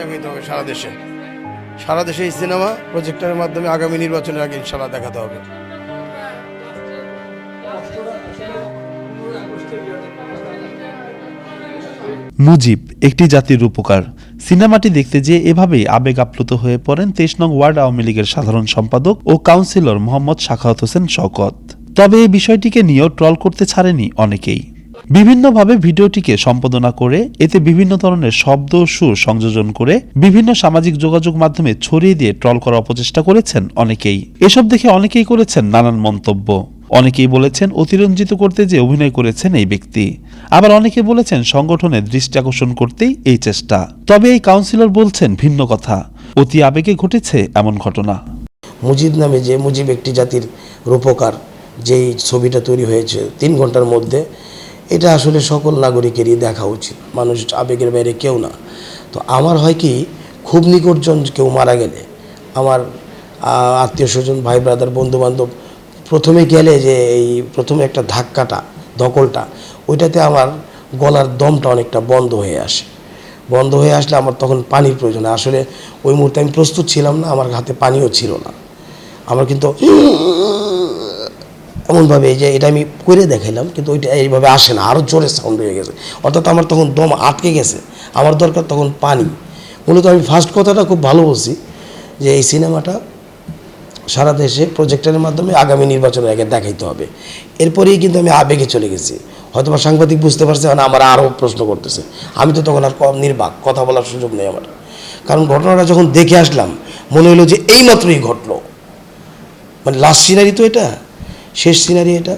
দেখাইতে হবে সারা দেশে। সারা দেশে এই সিনেমা প্রজেক্টরের মাধ্যমে আগামী নির্বাচনের আগে ইনশাল্লাহ দেখাতে হবে। মুজিব, একটি জাতির রূপকার। সিনেমাটি দেখতে যেয়ে এভাবেই আবেগ আপ্লুত হয়ে পড়েন তেইশ নং ওয়ার্ড আওয়ামী লীগের সাধারণ সম্পাদক ও কাউন্সিলর মোহাম্মদ শাখাওয়াত হোসেন শওকত। তবে এই বিষয়টিকে নিয়েও ট্রল করতে ছাড়েনি অনেকেই। বিভিন্নভাবে ভিডিওটিকে সম্পাদনা করে, এতে বিভিন্ন ধরনের শব্দ সুর সংযোজন করে, বিভিন্ন সামাজিক যোগাযোগ মাধ্যমে ছড়িয়ে দিয়ে ট্রল করার অপচেষ্টা করেছেন অনেকেই। এসব দেখে অনেকেই করেছেন নানান মন্তব্য। অনেকেই বলেছেন অতিরঞ্জিত করতে যে অভিনয় করেছেন এই ব্যক্তি। আবার অনেকে বলেছেন সংগঠনের দৃষ্টি আকর্ষণ করতেই এই চেষ্টা। তবে এই কাউন্সিলর বলছেন ভিন্ন কথা। অতি আবেগে ঘটেছে এমন ঘটনা। মুজিব নামে যে মুজিব একটি জাতির রূপকার, যেই ছবিটা তৈরি হয়েছে তিন ঘণ্টার মধ্যে এটা আসলে সকল নাগরিকেরই দেখা উচিত। মানুষ আবেগের বাইরে কেউ না। তো আমার হয় কি, খুব নিকটজন কেউ মারা গেলে, আমার আত্মীয় স্বজন, ভাই ব্রাদার বন্ধু বান্ধব প্রথমে গেলে যে এই প্রথমে একটা ধাক্কাটা ধকলটা ওইটাতে আমার গলার দমটা অনেকটা বন্ধ হয়ে আসে। বন্ধ হয়ে আসলে আমার তখন পানির প্রয়োজন। আসলে ওই মুহূর্তে আমি প্রস্তুত ছিলাম না, আমার হাতে পানিও ছিল না। আমার কিন্তু এমনভাবে এই যে এটা আমি করে দেখাইলাম, কিন্তু ওইটা এইভাবে আসে না আরও জোরে সাউন্ড হয়ে গেছে। অর্থাৎ আমার তখন দম আটকে গেছে, আমার দরকার তখন পানি। মূলত আমি ফার্স্ট কথাটা খুব ভালো বলছি যে এই সিনেমাটা সারা দেশে প্রজেক্টরের মাধ্যমে আগামী নির্বাচনের আগে দেখাইতে হবে। এরপরেই কিন্তু আমি আবেগে চলে গেছি। হয়তো বা সাংবাদিক বুঝতে পারছে মানে আমার আরও প্রশ্ন করতেছে। আমি তো তখন আর কম নির্বাক, কথা বলার সুযোগ নেই আমার। কারণ ঘটনাটা যখন দেখে আসলাম, মনে হলো যে এইমাত্রই ঘটলো। মানে লাস্ট সিনারি তো এটা। শেষ সিনারি এটা।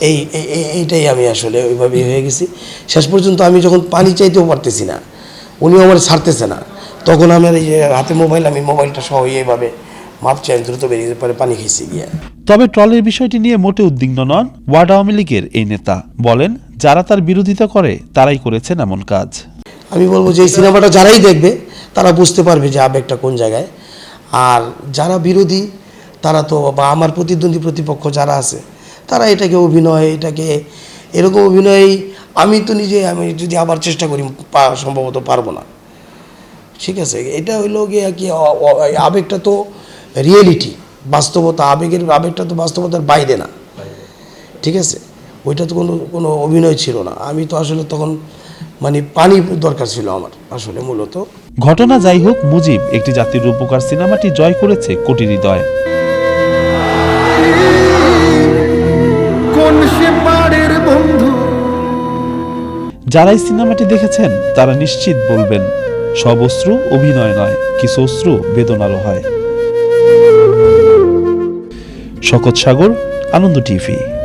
এই এই- এই- এইটাই আমি আসলে ওইভাবেই হয়ে গেছি। শেষ পর্যন্ত আমি যখন পানি চাইতেও পারতেছি না উনিও আমার ছাড়তেছে না তখন আমার এই যে হাতে মোবাইল আমি মোবাইলটা সহ এইভাবে মাপ চাই দ্রুত বেরিয়ে পরে পানি খেয়েছি গিয়ে। তবে ট্রলের বিষয়টি নিয়ে মোটে উদ্বিগ্ন নন ওয়ার্ড আওয়ামী লীগের এই নেতা। বলেন যারা তার বিরোধিতা করে তারাই করেছেন এমন কাজ। আমি বলব যে এই সিনেমাটা যারাই দেখবে তারা বুঝতে পারবে যে আবেগটা কোন জায়গায়। আর যারা বিরোধী তারা তো বা আমার প্রতিদ্বন্দ্বী প্রতিপক্ষ যারা আছে, তারা এটাকে অভিনয়, এটাকে এরকম অভিনয় আমি তো নিজে আমি যদি আবার চেষ্টা করি সম্ভবত পারব না। ঠিক আছে, এটা হইল গিয়ে কি আবেগটা তো রিয়েলিটি বাস্তবতা, আবেগের, আবেগটা তো বাস্তবতার বাইরে না। ঠিক আছে, ওইটা তো কোনো কোনো অভিনয় ছিল না। আমি তো আসলে তখন মানে পানি দরকার ছিল আমার, আসলে মূলত। ঘটনা যাই হোক, মুজিব একটি জাতির রূপকার সিনেমাটি জয় করেছে কোটি হৃদয়। যারা এই সিনেমাটি দেখেছেন, তারা নিশ্চিত বলবেন, সব অশ্রু অভিনয় নয়, কিছু অশ্রু বেদনারও হয়। শকত সাগর, আনন্দ টিভি।